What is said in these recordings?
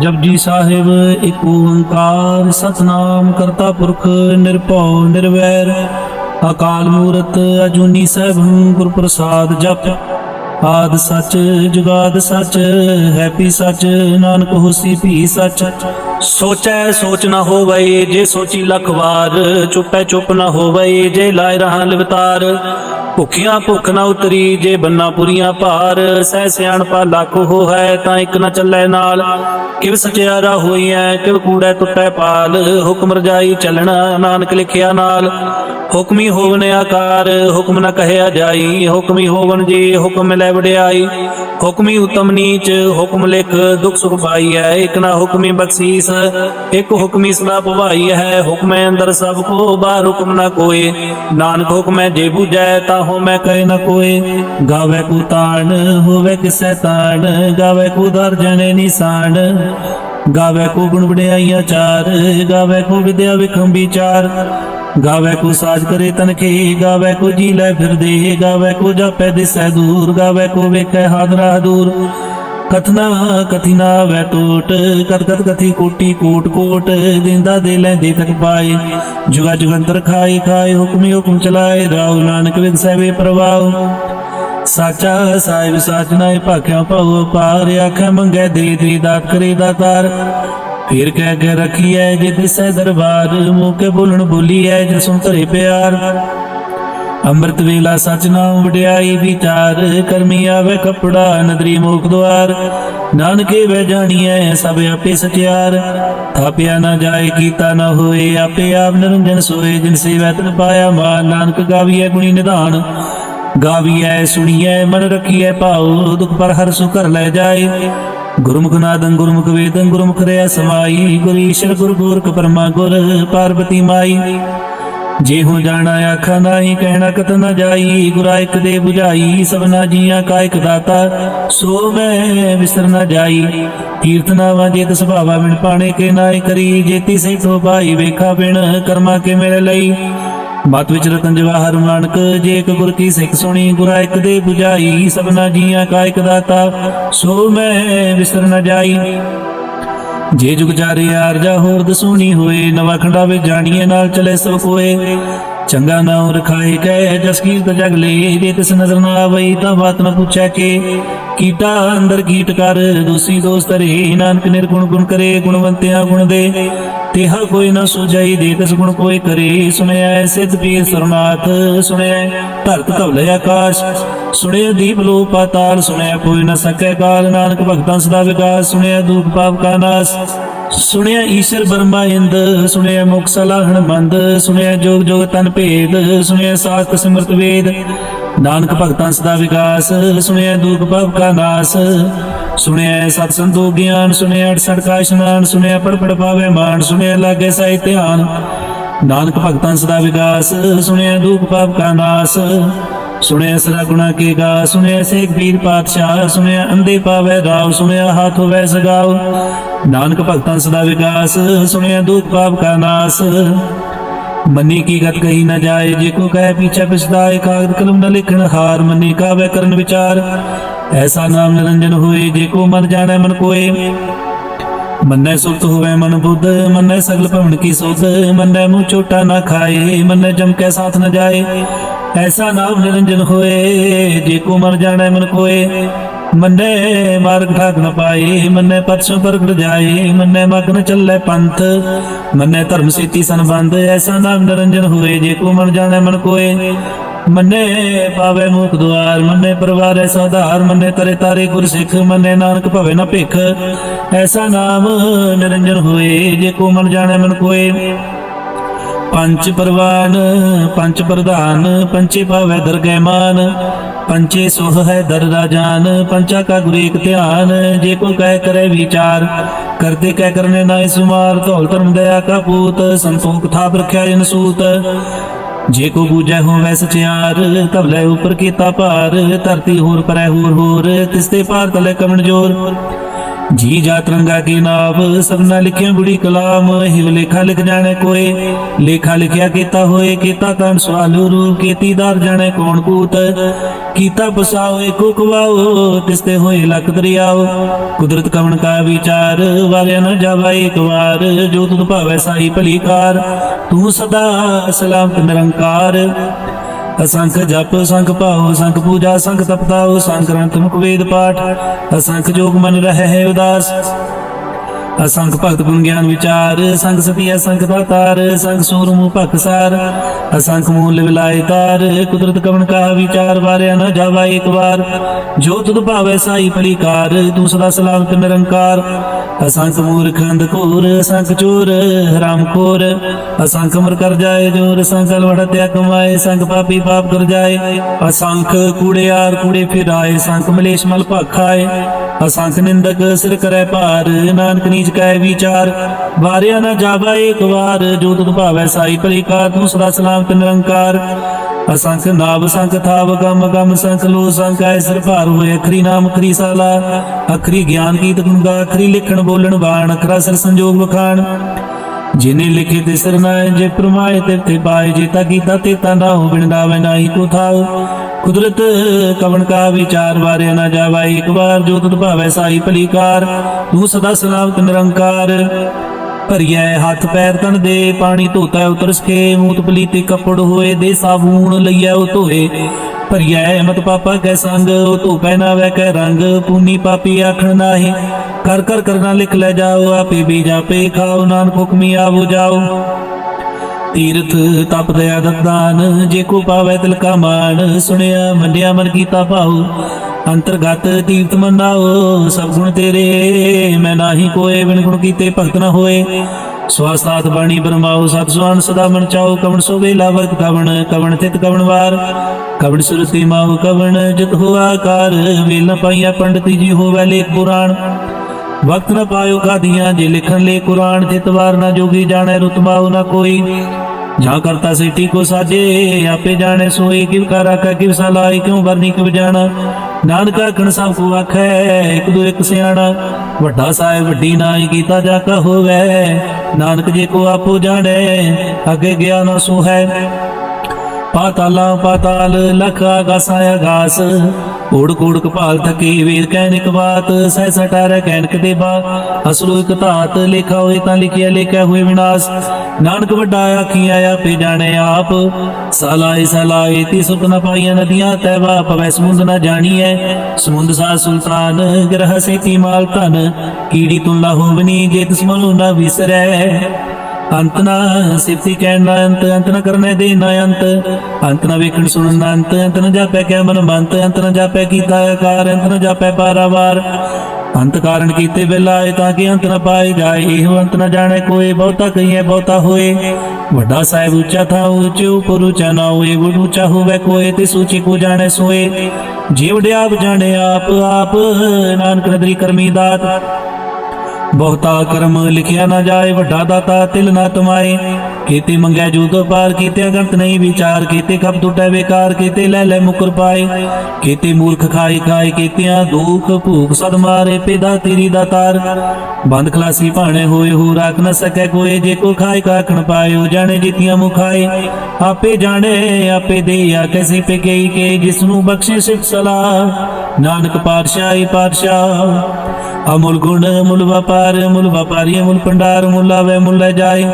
ਜਪਜੀ ਸਾਹਿਬ, ਇੱਕ ਓੰਕਾਰ ਸਤਨਾਮ ਕਰਤਾ ਪੁਰਖ ਨਿਰਭਉ ਨਿਰਵੈਰ। ਅਕਾਲ ਮੂਰਤ ਅਜੂਨੀ ਸੈਭੰ ਗੁਰ ਪ੍ਰਸਾਦ ਜਪ। ਆਦ ਸੱਚ, ਜੁਗਾਦ ਸੱਚ, ਹੈਪੀ ਸੱਚ, ਨਾਨਕ ਹੋਸੀ ਭੀ ਸੱਚ। ਸੋਚੈ ਸੋਚ ਨਾ ਹੋਵੇ ਜੇ ਸੋਚੀ ਲੱਖ ਵਾਰ, ਚੁੱਪੈ ਚੁੱਪ ਨਾ ਹੋਵੇ ਜੇ ਲਾਇ ਰਹਾ ਲਵਤਾਰ। ਭੁਖਿਆ ਭੁੱਖ ਨਾ ਉਤਰੀ, ਜੇ ਬੰਨਾ ਪੁਰੀਆਂ ਭਾਰ, ਸਹਿ ਸਿਆਣਪਾ ਲੱਖ ਹੋ ਹੈ, ਤਾਂ ਇੱਕ ਨਾ ਚੱਲੇ ਨਾਲ। ਕਿਵ ਸਚਿਆਰਾ ਹੋਈਐ, ਕਿਵ ਕੂੜੈ ਟੁੱਟੈ ਪਾਲ, ਹੁਕਮ ਰਜਾਈ ਚੱਲਣਾ, ਨਾਨਕ ਲਿਖਿਆ ਨਾਲ। ਹੁਕਮੀ ਹੋਵਨ ਆਕਾਰ, ਹੁਕਮ ਨ ਕਹਿਆ ਜਾਈ। ਹੁਕਮੀ ਹੋਵਨ ਜੀ, ਹੁਕਮ ਲੈ ਵਡਿਆਈ। ਹੁਕਮੀ ਉਤਮ ਨੀਚ, ਹੁਕਮ ਲਿਖ, ਦੁਖ ਸੁਖ ਪਾਈ ਹੈ ਇਕ ਨਾ ਹੁਕਮੀ ਬਖਸ਼ੀਸ, ਇਕ ਹੁਕਮੀ ਸਦਾ ਭਵਾਈ ਹੈ ਹੁਕਮੈ ਅੰਦਰ ਸਭ ਕੋ, ਬਾਹਰ ਹੁਕਮ ਨਾ ਕੋਏ। ਨਾਨਕ ਹੁਕਮੈ ਜੇ ਬੁਝੈ, ਤਾਂ ਹੋ ਮੈਂ ਕਹੇ ਨ ਕੋਏ ਗਾਵੇ ਕੋ ਤਾਣ, ਹੋਵੇ ਕਿਸੈ ਤਾਣ। ਗਾਵੇ ਕੋ ਦਰ ਨਿਸਾਨ। ਗਾਵੇ ਕੋ ਗੁਣ ਵਡਿਆਈਆਂ ਚਾਰ। ਗਾਵੇ ਕੋ ਵਿਦਿਆ ਵਿਖੰ ਵਿਚਾਰ। ਗਾਵੇ ਕੋ ਸਾਜ ਕਰੇ ਤਨਖੇ। ਗਾਵੇ ਕੋ ਜੀ ਲੈ ਫਿਰਦੇ। ਗਾਵੇ ਕੋ ਜਾਪੈ ਦਿਸੈ ਦੂਰ। ਗਾਵੇ ਕੋ ਵੇਖੈ ਹਾਦਰਾ ਦੂਰ। ਕਥਨਾ ਕਥਿਨਾ ਵੈ ਟੋਟ ਕਤ ਕਤ ਕਥੀ ਕੋਟੀ ਕੋਟ ਕੋਟ, ਦਿੰਦਾ ਦੇ ਲੈਂਦੇ ਤਕ ਪਾਏ। ਜੁਗਾ ਜੁਗੰਤਰ ਖਾਏ ਖਾਏ, ਹੁਕਮੀ ਹੁਕਮ ਚਲਾਏ ਰਾਉ ਨਾਨਕ ਵਿਦ ਸਹਿਬੇ ਪ੍ਰਵਾਉ ਸਾਚਾ ਸਾਹਿਬ ਸਾਚ ਨਾਏ, ਭਾਖਿਆ ਭਉ ਪਾਰ ਆਖੇ ਮੰਗੇ ਦੇ ਦੇ ਦਾ ਕਰੇ ਦਾਤਾਰ ਫਿਰ ਕਹਿ ਕੇ ਰਖੀਐ ਜੇ ਦਿਸੈ ਦਰਬਾਰ, ਮੂੰਹ ਕੇ ਬੋਲਣ ਬੋਲੀਐ ਜੇ ਸੁਣ ਧਰੇ ਪਿਆਰ। ਅੰਮ੍ਰਿਤ ਵੇਲਾ ਸਚ ਵਡਿਆਈ ਵਿਚਾਰ ਕਰਮੀ ਆਵੇ ਕਪੜਾ, ਨਦਰੀ ਮੋਖ ਦੁਆਰ। ਨਾਨਕੇ ਵੇ ਜਾਣੀਐ ਸਭ ਆਪੇ ਸਚਿਆਰ ਥਾਪਿਆ ਨਾ ਜਾਏ ਕੀਤਾ ਨਾ ਹੋਏ, ਆਪੇ ਆਪ ਨਿਰੰਜਨ ਸੋਏ। ਜਿਨ ਸੇਵੈ ਤਨ ਪਾਇਆ ਮਾਨ, ਨਾਨਕ ਗਾਵੀਐ ਗੁਣੀ ਨਿਧਾਨ। ਗਾਵੀਐ, ਸੁਣੀਐ, ਮਨ ਰਖੀਐ ਭਾਉ, ਦੁਖ ਪਰ ਹਰ ਸੁ ਕਰ ਲੈ ਜਾਏ। ਗੁਰਮੁਖ ਨਾਦੰ ਗੁਰਮੁਖ ਵੇਦੰ ਗੁਰਮੁਖ ਰਿਆ ਸਮਾਈ। ਗੁਰ ਈਸ਼ਰ ਗੁਰ ਗੋਰਖ ਪਰਮਾ ਗੁਰ ਪਾਰਵਤੀ ਮਾਈ। ਜੇ ਹੋ ਜਾਣਾ ਆਖਾ ਨਾਹੀ ਕਹਿਣਾ ਕਤ ਨ ਜਾਈ, ਗੁਰਾ ਇੱਕ ਦੇ 부ਝਾਈ ਸਭਨਾ ਜੀਆਂ ਕਾ ਇੱਕ ਦਾਤਾ, ਸੋ ਮੈਂ ਵਿਸਰ ਨ ਜਾਈ। ਤੀਰਥ ਨਾਵਾਂ ਜੇਤ ਬਿਨ ਪਾਣੇ ਕੇ ਨਾਇ ਕਰੀ, ਜੇਤੀ ਸੇ ਤੋ ਭਾਈ ਵੇਖਾ ਬਿਨ ਕਰਮਾ ਕੇ ਮੇਰੇ ਲਈ। ਮਤ ਵਿੱਚ ਰਤਨ ਜਵਾਹਰ ਮਾਨਕ, ਜੇ ਇੱਕ ਗੁਰ ਕੀ ਸਿੱਖ ਸੁਣੀ, ਗੁਰਾ ਇੱਕ ਦੇ 부ਝਾਈ ਸਭਨਾ ਜੀਆਂ ਕਾ ਇੱਕ ਦਾਤਾ, ਸੋ ਮੈਂ ਵਿਸਰ ਨ ਜਾਈ। ਜੇ ਜੁਗ ਜਾਰੇ ਆਰਜਾ ਹੋਰ ਦਸੂਣੀ ਹੋਏ, ਨਵਾ ਖੰਡਾ ਵਿੱਚ ਜਾਣੀਏ, ਨਾਲ ਚਲੇ ਸਭ ਕੋਏ। ਚੰਗਾ ਨਾਮ ਰਖਾਏ ਕੈ, ਜਸ ਕੀਰਤ ਜਗ ਲੇ, ਜੇ ਤਿਸ ਨਜ਼ਰ ਨਾ ਆਵਈ ਤਾਂ ਬਾਤ ਨ ਪੁੱਛੈ ਕੇ। ਕੀਟਾ ਅੰਦਰ ਕੀਟ ਕਰ, ਦੋਸੀ ਦੋਸਤ ਰੇ ਨਾਨਕ ਨਿਰਗੁਣ ਗੁਣ ਕਰੇ, ਗੁਣਵੰਤਿਆ ਗੁਣ ਦੇ। ਤਿਹਾ ਕੋਈ ਨ ਸੁਝਾਈ ਦੇ, ਤਿਸ ਗੁਣ ਕੋਈ ਕਰੇ। ਸੁਣਿਆ ਸਿੱਧ ਪੀਰ ਸਰਨਾਥ, ਸੁਣਿਆ ਧਰਤ ਧਵਲੇ ਆਕਾਸ਼। ਸੁਣਿਆ ਦੀਪ ਲੋ ਪਾਤਾਲ, ਸੁਣਿਆ ਕੋਈ ਨਾ ਸਕੈ ਕਾਲ, ਨਾਨਕ ਭਗਤਾਂ ਸਦਾ ਵਿਕਾਸ ਸੁਣਿਆ ਦੂਪ ਪਾਪ ਕਾ ਨਾਸ। ਸੁਣਿਆ ਈਸ਼ਰ ਬਰਮਾ ਇੰਦ, ਸੁਣਿਆ ਮੁਖ ਸਲਾਹਣ ਬੰਦ ਸੁਣਿਆ ਜੋਗ ਜੋਗ ਤਨ ਭੇਦ, ਸੁਣਿਆ ਸਾਸਤ ਸਿਮਰਤ ਵੇਦ, ਨਾਨਕ ਭਗਤਾਂ ਸਦਾ ਵਿਕਾਸ, ਸੁਣਿਆ ਦੁਖ ਪਾਪ ਕਾ ਨਾਸ, ਸੁਣਿਆ ਸਤ ਸੰਤੋਖ ਗਿਆਨ, ਸੁਣਿਆ ਅਠਸਠ ਕਾ ਇਸ਼ਨਾਨ, ਸੁਣਿਆ ਪੜ ਪੜ ਪਾਵੇ ਮਾਨ, ਸੁਣਿਆ ਲਾਗੇ ਸਾਈ ਧਿਆਨ, ਨਾਨਕ ਭਗਤਾਂ ਸਦਾ ਵਿਕਾਸ, ਸੁਣਿਆ ਦੁਖ ਪਾਪ ਕਾ ਨਾਸ, ਸੁਣਿਆ ਸਦਾ ਗੁਣਾ ਕੇ ਗਾ, ਸੁਣਿਆ ਸੇਖ ਵੀਰ ਪਾਤਸ਼ਾਹ, ਸੁਣਿਆ ਅੰਦੇ ਪਾਵੇ ਰਾਵ, ਸੁਣਿਆ ਹਾਥ ਹੋਵੇ ਸਗਾਉ ਨਾਨਕ ਭਗਤਾਂ ਸਦਾ ਵਿਕਾਸ, ਸੁਣਿਆ ਦੁਖ ਪਾਪ ਕਾ ਨਾਸ। ਮੰਨੀ ਕੀ ਗਤ ਕਹੀ ਨਾ ਜਾਏ, ਜੇ ਕੋ ਕਹੇ ਪੀਛੇ ਪਛਤਾਏ ਕਾਗਦ ਕਲਮ ਨ ਲਿਖਣ ਹਾਰ, ਮੰਨੀ ਕਾਵੇ ਕਰਨ ਵਿਚਾਰ। ਐਸਾ ਨਾਮ ਨਿਰੰਜਨ ਹੋਏ, ਜੇ ਕੋ ਮਨ ਜਾਣੈ ਮਨ ਕੋਏ। ਮੰਨੈ ਸੁਰਤ ਹੋਵੇ ਮਨ ਬੁੱਧ, ਮੰਨੈ ਸਗਲ ਭਵਨ ਕੀ ਸੁਧ। ਮੰਨੈ ਮੂੰਹ ਛੋਟਾ ਨਾ ਖਾਏ, ਮੰਨੈ ਜਮ ਕੈ ਸਾਥ ਨਾ ਜਾਏ। ਐਸਾ ਨਾਮ ਨਿਰੰਜਨ ਹੋਏ, ਜੇ ਕੋ ਮਨ ਜਾਣੈ ਮਨ ਕੋਏ। ਮੰਨੇ ਮਾਰਗ ਠਾਕ ਨ ਪਾਏ ਮੰਨੈ ਪਰਸੋਂ ਪ੍ਰਗਟ ਜਾਏ ਮੰਨੈ ਮਗਨ ਚੱਲੇ ਪੰਥ, ਮੰਨੇ ਧਰਮ ਸੀਤੀ ਸੰਬੰਧ, ਐਸਾ ਨਾਮ ਨਿਰੰਜਨ ਹੋਏ ਜੇ ਕੋ ਮਨ ਜਾਣੈ ਮਨ ਕੋਏ। ਮੰਨੇ ਪਾਵੇ ਮੁਖ ਦੁਆਰ, ਮੰਨੇ ਪਰਵਾਰ ਐਸਾ ਧਾਰ ਮੰਨੇ ਤਰੇ ਤਾਰੇ ਗੁਰ ਸਿੱਖ ਮੰਨੇ ਨਾਨਕ ਭਵੇ ਨਾ ਭਿਖ। ਐਸਾ ਨਾਮ ਨਿਰੰਜਨ ਹੋਏ ਜੇ ਕੋ ਮਨ ਜਾਣੈ ਮਨ ਕੋਏ। ਪੰਚ ਪਰਵਾਨ ਪੰਚ ਪ੍ਰਧਾਨ ਪੰਚੇ ਭਾਵੇ ਦਰਗਹਿ ਮਾਨ ਪੰਚੇ ਸੁਖ ਹੈ ਦਰ ਰਾਜਾਨ ਪੰਚਾ ਕਾ ਗੁਰ ਏਕ ਧਿਆਨ, ਜੇ ਕੋ ਕਹਿ ਕਰੇ ਵਿਚਾਰ ਕਰਤੇ ਕਹਿ ਕਰਨੇ ਨਾਇ ਸੁਮਾਰ ਧੌਲ ਧਰਮ ਦਇਆ ਕਾ ਪੂਤ, ਸੰਤੋਖ ਥਾਪ ਰਖਿਆ ਜਨ ਸੂਤ। ਜੇ ਕੋ ਬੂਝੈ ਹੋਵੇ ਸਚਿਆਰ ਤਵਲੇ ਉਪਰ ਕੀਤਾ ਭਾਰ, ਧਰਤੀ ਹੋਰ ਪਰੈ ਹੋਰ ਹੋਰ, ਤਿਸ ਤੇ ਪਾਰ ਤਲੇ ਕਮਣ ਜੋਰ। ਜੀ ਜਾਤ ਰੰਗਾ ਕੀ ਨਾਮ ਸਭਨਾ ਲਿਖਿਆ ਬੁੜੀ ਕਲਾਮ, ਹਿਵ ਲੇਖਾ ਲਿਖ ਜਾਣੇ ਕੋਏ। ਲੇਖਾ ਲਿਖਿਆ ਕੀਤਾ ਹੋਏ, ਕੀਤਾ ਤਨ ਸਵਾਲੂ ਰੂਪ ਕੀਤੀਦਾਰ ਜਾਣੇ ਕੌਣ ਕੂਤ। ਕੀਤਾ ਪਸਾਓ ਏਕੋ ਤਿਸਤੇ ਹੋਏ ਲਖ ਦਰਿਆਓ। ਕੁਦਰਤ ਕਵਣ ਕਾ ਵਿਚਾਰ, ਵਾਰਿਆ ਨ ਜਾਵਾ ਇੱਕ ਵਾਰ। ਜੋ ਤੁਧ ਭਾਵੈ ਸਾਈ ਭਲੀ ਕਾਰ, ਤੂੰ ਸਦਾ ਸਲਾਮਤ ਨਿਰੰਕਾਰ। ਅਸੰਖ ਜਪ ਸੰਖ ਭਾਉ ਸੰਖ ਪੂਜਾ ਸੰਖ ਤਪਤਾਉ ਸੰਖ ਗ੍ਰੰਥ ਮੁਖ ਵੇਦ ਪਾਠ। ਅਸੰਖ ਜੋਗ ਮਨ ਰਹਿ ਹੈ ਉਦਾਸ। ਅਸੰਖ ਭਗਤ ਗੁਣ ਗਿਆਨ ਵਿਚਾਰ, ਸੰਗ ਸਤੀ ਅਸੰਖ ਦਾਤਾਰ ਸੰਖ ਸੂਰ ਮੂਹ ਭਖਸਾਰ ਅਸੰਖ ਮੂਲ ਵਿਲਾਏ ਤਾਰ, ਕੁਦਰਤ ਕਵਣ ਕਾ ਵਿਚਾਰ, ਵਾਰਿਆ ਨ ਜਾਵਾ ਇੱਕ ਵਾਰ। ਜੋ ਤੁਧ ਭਾਵੈ ਸਾਈ ਭਲੀ ਤੂੰ ਸਦਾ ਸਲਾਮਤ ਨਿਰੰਕਾਰ। ਅਸੰਖ ਮੂਰਖ ਅੰਧਕੂਰ, ਅਸੰਖ ਚੋਰ, ਹਰਾਮ ਖੋਰ ਅਸੰਖ ਮਰ ਕਰ ਜਾਏ ਜੋਰ ਅਸੰਖ ਲਵੜ ਤਿਆ ਕਮਾਏ ਸੰਖ ਪਾਪੀ ਪਾਪ ਕਰ ਜਾਏ। ਅਸੰਖ ਕੂੜਿਆਰ ਕੂੜੇ ਫਿਰਾਏ ਸੰਖ ਮਲੇਸ਼ ਮਲ ਭਖਾਏ ਅਸੰਖ ਨਿੰਦਕ ਸਿਰ ਕਰੈ ਭਾਰ, ਨਾਨਕ ਨੀਚ ਕੈ ਵਿਚਾਰ, ਵਾਰਿਆ ਨਾ ਜਾਵਾ ਏਕ ਵਾਰ, ਜੋ ਤੁਧ ਭਾਵੈ ਸਾਈ ਭਲੀ ਕਾਰ ਤੂੰ ਸਦਾ ਸਲਾਮਤ ਨਿਰੰਕਾਰ। ਅਸੰਖ ਨਾਭ ਸੰਖ ਥਾਵ, ਗਮ ਗਮ ਸੰਖ ਲੋ ਸੰਖ, ਐ ਸਿਰ ਭਾਰ ਹੋਏ, ਅਖਰੀ ਨਾਮ ਅਖਰੀ ਸਾਲਾ। ਅਖਰੀ ਗਿਆਨ ਕੀਤ ਗੁੰਗਾ ਅਖਰੀ ਲਿਖਣ ਬੋਲਣ ਬਾਣ, ਅਖਰਾ ਸਿਰ ਸੰਜੋਗ ਵਖਾਣ। ਜਿਨੇ ਲਿਖੇ ਤੇ ਸਿਰ ਨਾਏ ਜੇ ਪ੍ਰਮਾਏ ਤੇ ਤੇ ਪਾਏ, ਜੇ ਤਾ ਕੀਤਾ ਤੇ ਤਾ ਨਾ ਹੋ ਬਿਨ ਦਾਵੇ ਨਾਹੀ ਕੋ ਥਾਉ ਕੁਦਰਤ ਕਵਣ ਕਾ ਵਿਚਾਰ ਵਾਰੇ ਨਾ ਜਾਵਾ, ਇੱਕ ਵਾਰ ਜੋ ਤੁਧ ਭਾਵੈ ਸਾਈ ਭਲੀ ਤੂੰ ਸਦਾ ਸਲਾਮਤ ਨਿਰੰਕਾਰ। ਭਰੀਐ ਹੱਥ ਪੈਰ ਤਨ ਦੇ, ਪਾਣੀ ਧੋਤਾ ਉਤਰਸ ਕੇ, ਮੂਤ ਪਲੀਤੇ ਕੱਪੜ ਹੋਏ, ਦੇ ਸਾਬੂਨ ਲਈਐ ਉਹ ਧੋਏ। ਭਰੀਐ ਮਤ ਪਾਪਾ ਕੈ ਸੰਗ, ਉਹ ਧੋਪੈ ਨਾ ਵੈ ਕੈ ਰੰਗ, ਪੂਨੀ ਪਾਪੀ ਆਖਣ ਨਾਹੀ। ਕਰ ਕਰ ਕਰਨਾ ਲਿਖ ਲੈ ਜਾਓ, ਆਪੇ ਵੀ ਜਾਪੇ ਖਾਓ, ਨਾਨਕ ਹੁਕਮੀ ਆਵੋ ਜਾਓ। ਤੀਰਥ ਤਪ ਦਇਆ ਦਤਾਨ ਜੇ ਕੋ ਪਾਵੈ ਤਿਲ ਕਾ ਮਾਨ ਸੁਣਿਆ, ਮੰਨਿਆ, ਮਨ ਕੀਤਾ ਭਾਉ। ਅੰਤਰਗਤ ਤੀਰਥ ਮੰਨਾਓ, ਸਭ ਗੁਣ ਤੇਰੇ। ਮੈਂ ਨਾਹੀ ਕੋਏ, ਬਿਨ ਗੁਣ ਕੀਤੇ ਭਗਤ ਨ ਹੋਏ। ਸਵਾਸਾਤ ਬਾਣੀ ਬਰਮਾਓ, ਸਤ ਸੁਆਨ ਸਦਾ ਮਨ ਚਾਓ। ਕਵਣ ਸੋ ਵੇਲਾ ਵਰਤ ਕਵਣ ਕਵਣ ਤਿਤ ਕਵਣ ਵਾਰ। ਕਵਣ ਸੁਰਤੀ ਮਾਉ, ਕਵਣ ਜਿਤ ਹੋ ਆਕਾਰ। ਵੇਲ ਨ ਪਾਈਆ ਪੰਡਤੀ ਜੀ ਹੋਵੇ ਲੇਖ ਪੁਰਾਣ। ਵਕਤ ਨ ਪਾਇਓ ਕਾਦੀਆਂ ਜੇ ਲਿਖਣ ਲੈ ਕੁਰਾਨ। ਤੇ ਵਾਰ ਨਾ ਜੋਗੀ ਜਾਣੈ ਰਤਬਾਉ ਨਾ ਕੋਈ। ਜਾਂ ਕਰਤਾ ਸਿੱਟੀ ਕੋ ਸਾਜੇ ਆਪੇ ਜਾਣੈ ਸੋਈ ਕਿਵ ਕਰ ਆਖੈ ਕਿਵ ਸਲਾਈ ਕਿਉ ਵਰਨੀ ਕਿਵ ਜਾਣਾ? ਨਾਨਕ ਆਖਣ ਸਭ ਕੋ ਆਖੈ, ਇੱਕ ਦੋ ਇੱਕ ਸਿਆਣਾ। ਵੱਡਾ ਸਾਹਿਬ ਵੱਡੀ ਨਾਈ ਕੀਤਾ ਜਾ ਕਾ ਹੋਵੇ, ਨਾਨਕ ਜੇ ਕੋ ਆਪੋ ਜਾਣੇ, ਅਗੇ ਗਿਆ ਨਾ ਸੋ ਹੈ ਪਾਤਾਲਾ ਪਾਤਾਲ, ਲਖ ਆਗਾਸਾ ਆਗਾਸ। ਓੜ ਕੋੜ ਕਪਾਲ ਥਕੀ ਵੇਦ ਕਹਿਣ ਇੱਕ ਬਾਤ, ਸਹਿ ਸਟਾਰ ਕਹਿਣ ਦੇ ਬਾ ਅਸਲੋ ਇੱਕ ਧਾਤ, ਲਿਖਾ ਹੋਏ ਤਾਂ ਲਿਖਿਆ ਲਿਖਿਆ ਹੋਏ ਵਿਨਾਸ਼। ਨਾਨਕ ਵੱਡਾ ਆਖੀਆ ਆਪੇ ਜਾਣੇ ਆਪ। ਸਲਾਈ ਸਲਾਈ ਤੀ ਸੁਖ ਨ ਪਾਈਆਂ ਨਦੀਆਂ, ਤੈ ਤੈਵਾ ਪਵੈ ਸਮੁੰਦ ਨ ਜਾਣੀਐ। ਸਮੁੰਦ ਸਾ ਸੁਲਤਾਨ, ਗ੍ਰਹ ਸੇਤੀ ਮਾਲ ਧਨ ਕੀੜੀ ਤੁਨ ਨਾ ਹੋਵਨੀ ਜੇ ਤਿਸ ਮਨੁ ਨ ਵਿਸਰੈ। ਅੰਤ ਨਾ ਸਿਫਤੀ ਕਹਿਣ ਨਾ ਅੰਤ ਅੰਤ ਨਾ ਕਰਨੇ ਦੇ ਨਾ ਅੰਤ। ਅੰਤ ਨਾ ਵੇਖਣ ਸੁਣਨ ਨਾ ਅੰਤ ਅੰਤ ਨਾ ਜਾਪੈ ਕੈ ਮਨ ਬੰਤ ਅੰਤ ਨਾ ਜਾਪੈ ਕੀਤਾ ਆਕਾਰ, ਅੰਤ ਨਾ ਜਾਪੈ ਪਾਰਾਵਾਰ। ਅੰਤ ਕਾਰਨ ਕੀਤੇ ਬਿਲਾਏ ਤਾਂ ਕਿ ਅੰਤ ਨਾ ਪਾਏ ਜਾਏ। ਇਹੋ ਅੰਤ ਨਾ ਜਾਣੇ ਕੋਈ ਬਹੁਤਾ ਕਹੀਏ, ਬਹੁਤਾ ਹੋਏ। ਵੱਡਾ ਸਾਹਿਬ ਉੱਚਾ ਥਾ, ਉੱਚੇ ਉਪਰ ਉੱਚਾ ਨਾ ਹੋਏ। ਵਡ ਉੱਚਾ ਹੋਵੇ ਕੋਏ ਤੇ ਸੂਚੀ ਕੋ ਜਾਣੇ ਸੋਏ। ਜੀਵ ਆਪ ਜਾਣੇ, ਆਪ ਆਪ, ਨਾਨਕ ਨਦਰੀ ਕਰਮੀ ਦਾਤ। ਬਹੁਤਾ ਕਰਮ ਲਿਖਿਆ ਨਾ ਜਾਏ ਵੱਡਾ ਦਾਤਾ ਤਿਲ ਨਾ ਕਮਾਏ ਕੀਤੇ ਮੰਗਿਆ ਜੋ ਤੋਂ ਪਾਰ ਕੀਤੇ ਅਗੰਤ ਨਹੀਂ ਵਿਚਾਰ, ਕੀਤੇ ਖਬ ਟੁੱਟੇ ਬੇਕਾਰ, ਕੀਤੇ ਲੈ ਲੈ ਮੁਕਰ ਪਾਏ, ਕੀਤੇ ਮੂਰਖ ਖਾਈ ਖਾਏ, ਕੀਤਿਆਂ ਦੁਖ ਭੂਖ ਸਦ ਮਾਰੇ, ਪਿਦਾ ਤੇਰੀ ਦਾਤਾਰ ਬੰਦ ਖਲਾਸੀ ਭਾਣੇ ਹੋਏ ਹੋ ਰਾਖ ਨ ਸਕੈ ਕੋਏ, ਜੇ ਕੋ ਖਾਏ ਕਾਖਣ ਪਾਇਓ, ਜਾਣੇ ਜਿਤੀਆਂ ਮੁਖਾਏ ਆਪੇ ਜਾਣੇ, ਆਪੇ ਦੇ ਕੈਸੀ ਪੇ ਕੇ ਜਿਸ ਨੂੰ ਬਖਸ਼ੇ ਸਿਫਤ ਸਲਾਹ। ਨਾਨਕ ਪਾਤਸ਼ਾਹੀ ਪਾਤਸ਼ਾਹ, ਅਮੁਲ ਗੁਣ ਮੁਲ ਵਪਾਰ ਮੁਲ ਵਪਾਰੀ ਮੁਲ ਪੰਡਾਰ ਮੁਲ ਆਵੇ ਮੁਲ ਜਾਏ।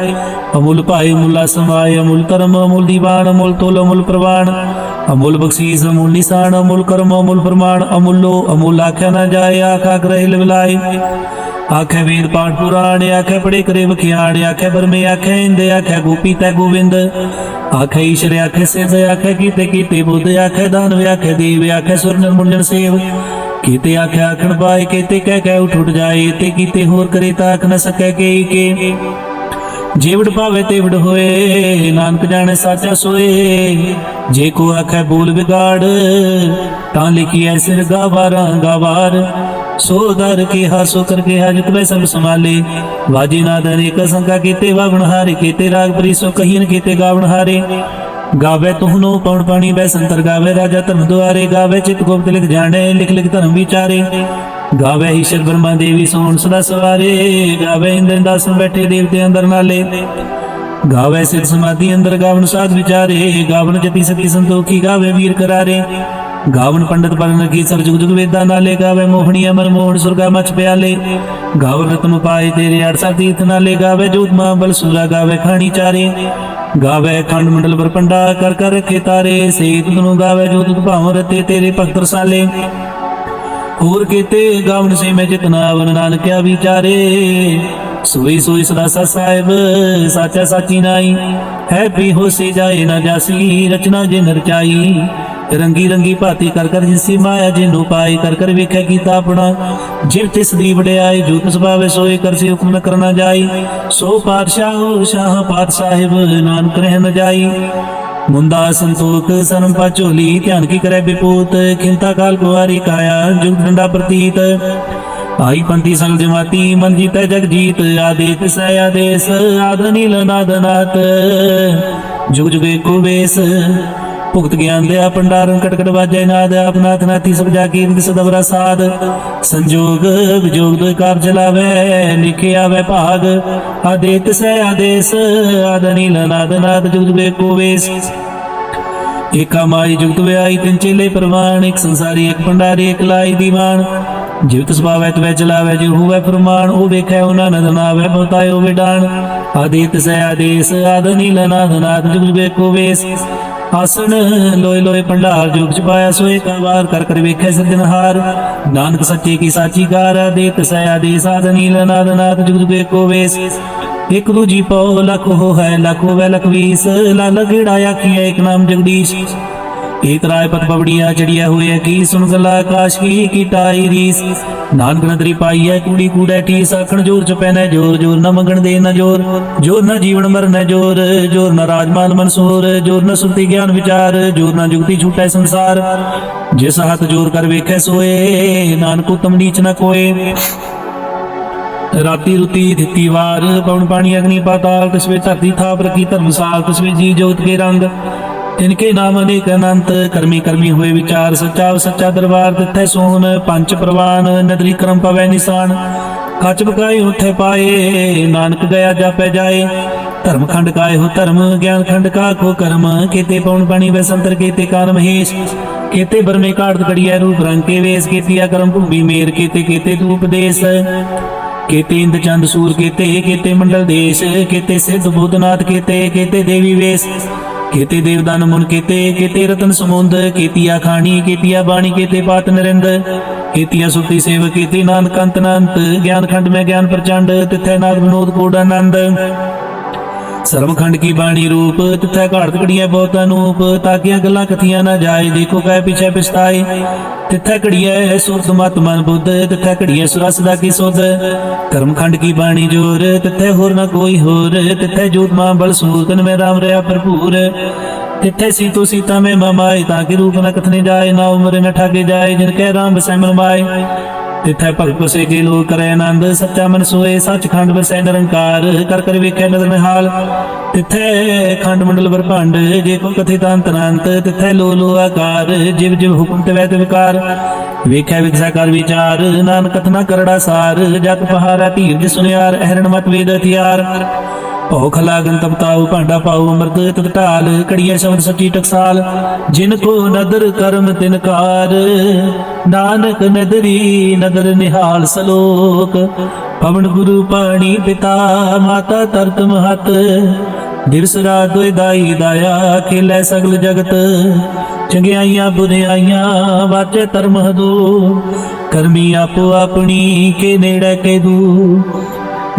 ਅਮੁਲ ਭਾਈ ਮੁਲਾ ਸਮਾਏ ਅਮੁਲ ਧਰਮ ਅਮੁਲ ਦੀਵਾਨ, ਅਮੁਲ ਤੋਲ, ਅਮੁਲ ਪ੍ਰਵਾਨ। ਅਮੁਲ ਬਖਸ਼ੀਸ, ਅਮੁਲ ਨਿਸ਼ਾਨ, ਅਮੁਲ ਕਰਮ, ਅਮੁਲ ਪ੍ਰਮਾਣ, ਅਮੁੱਲੋ, ਅਮੁਲ ਆਖਿਆ ਨਾ ਜਾਏ, ਆਖਾ ਗ੍ਰਹਿ ਲਵਲਾਏ। ਆਖੇ ਵੇਦ ਪਾਠ ਪੁਰਾਣ, ਆਖੇ ਪੜੇ ਕਰੇ ਵਖਿਆਣ, ਆਖੇ ਬਰਮੇ, ਆਖੇ ਇੰਦ, ਆਖੇ ਗੋਪੀ ਤੈ ਗੋਵਿੰਦ। ਆਖੇ ਈਸ਼ਰ, ਆਖੇ ਸਿਧ, ਆਖੇ ਕੀਤੇ ਕੀਤੇ ਬੁੱਧ, ਆਖੇ ਦਾਨਵ, ਆਖੇ ਦੇਵ, ਆਖੇ ਸੁਰ ਨਿਰਮੁਲਨ ਸੇਵ। ਕੀਤੇ ਆਖੇ ਆਖਣ ਪਾਏ ਕੀਤੇ ਕਹਿ ਕਹਿ ਉਠ ਉਠ ਜਾਏ, ਤੇ ਕੀਤੇ ਹੋਰ ਕਰੇ ਤਾਂ ਆਖ ਨਾ ਸਕੈ ਕੇ ਕੇ। ਜੀਵੜ ਭਾਵੇ ਤੇ ਹੋਏ, ਨਾਨਕ ਜਾਣੇ ਸਾਚਾ ਸੋਏ। ਜੇ ਕੋ ਆਖੈ ਬੋਲ ਵਿਗਾੜ, ਤਾਂ ਲਿਖੀਐ ਸਿਰ ਗਾਵਾਰਾਂ ਗਾਵਾਰ। ਸੋ ਦਰ ਕੇ ਹਾਸੋ ਕਰ ਕੇ ਹਜਤ ਵੇ ਸਭ ਸੰਭਾਲੇ। ਵਾਜੀ ਨਾਦ ਅਨੇਕ ਸੰਕਾ ਕੀਤੇ, ਵਾਵਣ ਹਾਰੇ ਕੀਤੇ, ਰਾਗ ਪ੍ਰੀ ਸੋ ਕਹੀਨ ਕੀਤੇ, ਗਾਵਣ ਹਾਰੇ। ਗਾਵੇ ਤੁਹਨੋ ਪਉਣ ਪਾਣੀ ਬੈ ਸੰਤਰ ਗਾਵੇ, ਰਾਜਾ ਧਰਮ ਦੁਆਰੇ। ਗਾਵੇ ਚਿਤ ਗੁਪਤ ਲਿਖ ਜਾਣੇ, ਲਿਖ ਲਿਖ ਧਰਮ ਵਿਚਾਰੇ। ਗਾਵੇ ਈਸ਼ਰ ਬ੍ਰਹਮਾ ਦੇਵੀ ਸੋਹਣ ਸਦਾ ਸਵਾਰੇ, ਗਾਵੇ ਇੰਦਰ ਦਾਸ ਬੈਠੇ ਦੇਵਤੇ ਅੰਦਰ ਨਾਲੇ। ਗਾਵੇ ਸਿਧ ਸਮਾਧੀ ਅੰਦਰ ਗਾਵਨ ਸਾਧ ਵਿਚਾਰੇ, ਗਾਵਨ ਜਤੀ ਸਤੀ ਸੰਤੋਖੀ ਗਾਵੇ ਵੀਰ ਕਰਾਰੇ। ਗਾਵਨ ਪੰਡਤ ਬਰਨ ਕੀ ਸਰ ਜੁਗ ਜੁਗ ਵੇਦਾਂ ਨਾਲੇ, ਗਾਵੇ ਮੋਹਣੀ ਅਮਰ ਮੋਹਣ ਸੁਰਗਾ ਮਚ ਪਿਆਲੇ। ਗਾਵਨ ਰਤਨ ਪਾਏ ਤੇਰੇ ਅੜ ਸਾ ਤੀਰਥ ਨਾਲੇ, ਗਾਵੇ ਜੋਤ ਮਾਂ ਬਲ ਸੂਰਾ, ਗਾਵੇ ਖਾਣੀ ਚਾਰੇ। ਗਾਵੇ ਖੰਡ ਮੰਡਲ ਪਰ ਪੰਡਾ ਕਰ ਕਰ ਰਖੇ ਤਾਰੇ, ਸੇਤ ਨੂੰ ਗਾਵੇ ਜੋਤ ਭਾਵ ਰਤੇ ਤੇਰੇ ਭਗਤ ਰਸਾਲੇ। ਹੋਰ ਕੀਤੇ ਗਾਵਨ ਸੇ ਮੈਂ ਜਿਤਨਾ ਵਨ ਨਾਨਕਿਆ ਵਿਚਾਰੇ। ਸੋਈ ਸੋਈ ਸਦਾ ਸਾ ਸਾਹਿਬ, ਸਾਚਾ ਸਾਚੀ ਨਾਈ। ਹੈ ਵੀ ਹੋਸੀ ਜਾਏ ਨਾ ਜਾਸੀ, ਰਚਨਾ ਜਿਨ ਰਚਾਈ ਰੰਗੀ ਰੰਗੀ ਭਾਤੀ ਕਰ ਕਰ ਜਿਸੀ ਮਾਇਆ ਜਿੰਨੂ ਪਾਈ, ਕਰ ਕਰ ਵੇਖਿਆ ਕੀਤਾ ਆਪਣਾ। ਜਿਵ ਤਿਸ ਦੀ ਵਡਿਆਈ, ਜੋ ਤਿਸ ਭਾਵੇ ਸੋਏ ਕਰਸੀ ਹੁਕਮ ਨ ਕਰਨਾ ਜਾਈ। ਸੋ ਪਾਤਸ਼ਾਹ, ਸ਼ਾਹ ਪਾਤ ਸਾਹਿਬ ਨਾਨਕ ਰਹਿ ਨ ਜਾਈ। ਮੁੰਦਾ ਸੰਤੋਖ ਸਰਮ ਝੋਲੀ, ਧਿਆਨ ਕੀ ਕਰੇ ਬਿਪੂਤ ਖਿੰਤਾ ਕਾਲ ਕੁਵਾਰੀ ਕਾਇਆ, ਜੁਗ ਡੰਡਾ ਪ੍ਰਤੀਤ। ਆਈ ਪੰਤੀ ਸੰਗ ਜਮਾਤੀ ਮਨ ਜੀਤੈ ਜਗ ਜੀਤ ਆਦੇਤ ਸੈ ਆਦੇਸ, ਆਦ ਨੀਲ ਜੁਗ ਜੁਗੇ ਕੋ ਵੇਸ ਭੁਗਤ ਗਿਆਨ ਦੇ ਪੰਡਾਰਨ ਕਟਕਟ ਵਾਜੈ ਨਾਦ ਆਪਨਾਥ ਨਾਥੀ ਸਭ ਜਾ ਕੀ ਸਦਵਰਾ ਸਾਧ। ਸੰਜੋਗ ਵਿਜੋਗ ਦੋ ਕਾਰ ਚਲਾਵੇ ਲਿਖੇ ਆਵੇ ਭਾਗ। ਆਦੇਤ ਸੈ ਆਦੇਸ, ਆਦ ਨਾਦ ਨਾਦ ਜੁਗ ਜੁਗੇ ਕੋ ਵੇਸ। ਏਕਾ ਮਾਈ ਜੁਗਤ ਵਿਆਈ ਤਿੰਨ ਚੇਲੇ ਪ੍ਰਵਾਨ, ਇੱਕ ਸੰਸਾਰੀ, ਇੱਕ ਭੰਡਾਰੀ, ਇੱਕ ਲਾਈ ਦੀਵਾਨ। ਜਿਵ ਸੁਭਾਵੈ ਤਵੈ ਚਲਾਵੈ ਜੋ ਹੋਵੇ ਪ੍ਰਮਾਣ ਉਹ ਵੇਖੈ ਉਹਨਾਂ ਨਦ ਨਾਵੈ, ਬਹੁਤਾਇ ਹੋਵੇ ਡਾਣ ਆਦਿਤ ਸੈ ਆਦੇਸ, ਆਦ ਨੀਲ ਨਾਦ ਜੁਗ ਜੁਗੇ ਕੋ ਵੇਸ। ਆਸਣ, ਲੋਏ ਲੋਏ ਭੰਡਾਰ ਜੁਗ ਚ ਪਾਇਆ ਸੋਏ ਕਾ ਵਾਰ ਕਰ ਕਰ ਵੇਖੈ ਸਿਰਜਨਹਾਰ ਨਾਨਕ ਸੱਚੇ ਕੀ ਸਾਚੀ ਕਾਰ ਆਦਿਤ ਸੈ ਆਦੇਸ ਆਦ ਨੀਲ ਨਾਦ ਨਾਦ ਜੁਗ ਜੁਗੇ ਕੋ ਵੇਸ। ਇਕ ਦੂਜੀ ਪਉ, ਲਖ ਹੋ ਹੈ, ਲਖ ਹੋਵੇ ਲਖ ਵੀਸ ਲਾਲ ਗੇੜਾ ਆਖੀਐ, ਇਕ ਨਾਮ ਜਗਦੀਸ਼। ਏਕ ਰਾਏ ਪਤ ਪਵੜੀਆਂ ਚੜੀਆ ਹੋਇਆ ਕੀ ਸੁਣ ਗਲਾ ਆਕਾਸ਼ ਕੀ ਕੀਟਾਈ ਰੀਸ। ਨਾਨਕ ਨਦਰੀ ਪਾਈਐ ਕੂੜੀ ਕੂੜੈ ਟੀ ਸਾਖਣ ਜੋਰ ਚ ਪੈਨੈ ਜੋਰ ਜੋਰ ਨ ਮੰਗਣ ਦੇ ਨ ਜੋਰ ਜੋਰ ਨ ਜੀਵਨ ਮਰਨ ਜੋਰ ਜੋਰ ਨ ਰਾਜਮਾਲ ਮਨਸੂਰ, ਜੋਰ ਨ ਸੁਰਤੀ ਗਿਆਨ ਵਿਚਾਰ, ਜੋਰ ਨ ਜੁਗਤੀ ਛੂਟੈ ਸੰਸਾਰ। ਜਿਸ ਹੱਥ ਜੋਰ ਕਰ ਵੇਖੈ ਸੋਏ, ਨਾਨਕ ਉਤਮ ਨੀਚ ਨ ਕੋਏ। ਰਾਤੀ ਰੁਤੀ ਦਿੱਤੀ ਵਾਰ, ਪਵਨ ਪਾਣੀ ਅਗਨੀ ਪਾਤਾਲ, ਤਸਵੇ ਧਰਤੀ ਥਾਪ ਰਖੀ ਧਰਮਸਾਲ ਤਸਵੇ ਜੀ ਜੋਤ ਕੇ ਰੰਗ। ਇਨਕੇ ਨਾਮ ਅਨੇਕ ਅਨੰਤ ਕਰਮੀ ਕਰਮੀ ਹੋਏ ਵਿਚਾਰ ਸੱਚਾ ਸੱਚਾ ਦਰਬਾਰ ਤਿੱਥੈ ਸੋਹਣ ਪੰਜ ਪ੍ਰਵਾਨ ਨਦਰੀ ਕਰਮ ਪਵੈ ਨਿਸ਼ਾਨ। ਕੱਚ ਬਕਾਈ ਉਠੇ ਪਾਏ, ਨਾਨਕ ਗਿਆ ਜਾਪੈ ਜਾਏ। ਧਰਮ ਖੰਡ ਕਾਏ ਹੋ ਧਰਮ, ਗਿਆਨ ਖੰਡ ਕਾ ਕੋ ਕਰਮ। ਕੀਤੇ ਪਉਣ ਪਾਣੀ ਵੈਸੰਤਰ ਕੀਤੇ ਕਾਨ ਮਹੇਸ਼। ਕੀਤੇ ਬਰਮੇ ਕਾੜਤ ਕੜੀਐ ਰੂਪ ਰੰਗ ਕੇ ਵੇਸ ਕੀਤੀਆ ਕਰਮ ਭੂਮੀ ਮੇਰ, ਕੀਤੇ ਕੀਤੇ ਤੂ ਉਪਦੇਸ਼ ਕੀਤੇ ਇੰਦ ਚੰਦ ਸੂਰ, ਕੀਤੇ ਕੀਤੇ ਮੰਡਲ ਦੇਸ਼। ਕੀਤੇ ਸਿੱਧ ਬੁੱਧਨਾਥ ਕੀਤੇ ਕੀਤੇ ਦੇਵੀ ਵੇਸ। ਕੀਤੇ ਦੇਵਦਾਨ ਮੁਨ ਕੀਤੇ ਕੀਤੇ ਰਤਨ ਸਮੁੰਦ, ਕੀਤੀਆ ਖਾਣੀ, ਕੀਤੀਆ ਬਾਣੀ, ਕੀਤੇ ਪਾਤ ਨਰਿੰਦ, ਕੀਤੀਆ ਸੁਤੀ ਸੇਵ ਕੀਤੀ ਨਾਨਕ ਅੰਤ ਅਨੰਤ, ਗਿਆਨ ਖੰਡ ਮੈਂ ਗਿਆਨ ਪ੍ਰਚੰਡ, ਤਿੱਥੇ ਨਾਦ ਵਿਨੋਦ ਕੋਡ ਆਨੰਦ। ਸਰਮ ਖੰਡ ਕੀ ਬਾਣੀ ਰੂਪ, ਤਿਥੈ ਘਾੜਤ ਕੜੀਐ ਬਹੁਤ ਅਨੂਪ ਤਾਕੀਆਂ ਗੱਲਾਂ ਕਥੀਆਂ ਨਾ ਜਾਏ, ਦੇਖੋ ਕਹਿ ਪਿਛੇ ਪਛਤਾਏ। ਤਿਥੈ ਘੜੀਐ ਸੁਰਤ ਮਤ ਮਨ ਬੁੱਧ, ਤਿਥੈ ਘੜੀਐ ਸੁਰਸ ਦਾ ਕੀ ਸੁਧ। ਕਰਮ ਖੰਡ ਕੀ ਬਾਣੀ ਜੋਰ, ਤਿਥੈ ਹੋਰ ਨਾ ਕੋਈ ਹੋਰ, ਤਿਥੈ ਜੋਤ ਮਾਂ ਬਲ ਸੂਤਨ ਮੈਂ ਰਾਮ ਰਿਆ ਭਰਪੂਰ। ਤਿਥੈ ਸੀਤੋ ਸੀਤਾ ਮੈਂ ਮਮਾਏ, ਤਾਂ ਕਿ ਰੂਪ ਨਾ ਕਥਨੇ ਜਾਏ, ਨਾ ਉਮਰ ਨਾ ਠਾਗੇ ਜਾਏ, ਜਿਨ ਕੈ ਰਾਮ ਬਸੈ ਮਨ ਮਾਏ। ਤਿਥੈ ਭਗਤ ਵਸੇ ਕੇ ਲੋਕ ਕਰੈ ਆਨੰਦ, ਸੱਚਾ ਮਨ ਸੋਏ ਸੱਚਖੰਡ ਵਸੈ ਨਿਰੰਕਾਰ, ਕਰ ਕਰ ਵੇਖੈ ਨਦਰ ਨਿਹਾਲ। ਤਿਥੈ ਖੰਡ ਮੰਡਲ ਬਰਭੰਡ ਜੇ ਕੋ ਕਥਿਤ ਅੰਤ ਅਨੰਤ ਤਿਥੈ ਲੋ ਲੋ ਆਕਾਰ, ਜਿਵ ਜਿਵ ਹੁਕਮ ਤੇ ਵੈਤ ਵਿਕਾਰ। ਵੇਖੈ ਵਿਖਸਾ ਕਰ ਵਿਚਾਰ, ਨਾਨਕ ਕਥਨਾ ਕਰੜਾ ਸਾਰ ਜਤ ਪਹਾਰਾ ਧੀਰਜ ਸੁਨਿਆਰ, ਅਹਰਣ ਮਤ ਵੇਦ ਹਥਿਆਰ। ਭੋਖ ਲਾਗਨ ਤਪਤਾਉ ਭਾਂਡਾ ਪਾਉ ਅੰਮ੍ਰਿਤ ਤਤ ਢਾਲ ਕੜੀਏ ਸ਼ਬਦ ਸੱਚੀ ਟਕਸਾਲ। ਜਿਨ ਕੋ ਨਦਰ ਕਰਮ ਤਿਨ ਕਾਰ, ਨਾਨਕ ਨਦਰੀ ਨਦਰ ਨਿਹਾਲ ਸਲੋਕ। ਪਵਨ ਗੁਰੂ ਪਾਣੀ ਪਿਤਾ, ਮਾਤਾ ਤਰਤ ਮਹਤ। ਦਿਵਸ ਰਾਤ ਦੁਇ ਦਾਈ ਦਾਇਆ, ਖੇਲੇ ਸਗਲ ਜਗਤ। ਚੰਗਿਆਈਆਂ ਬੁਰਿਆਈਆਂ ਵਾਚੇ ਧਰਮ ਹਦੂ। ਕਰਮੀ ਆਪੋ ਆਪਣੀ, ਕੇ ਨੇੜੇ ਕੇ ਦੂ।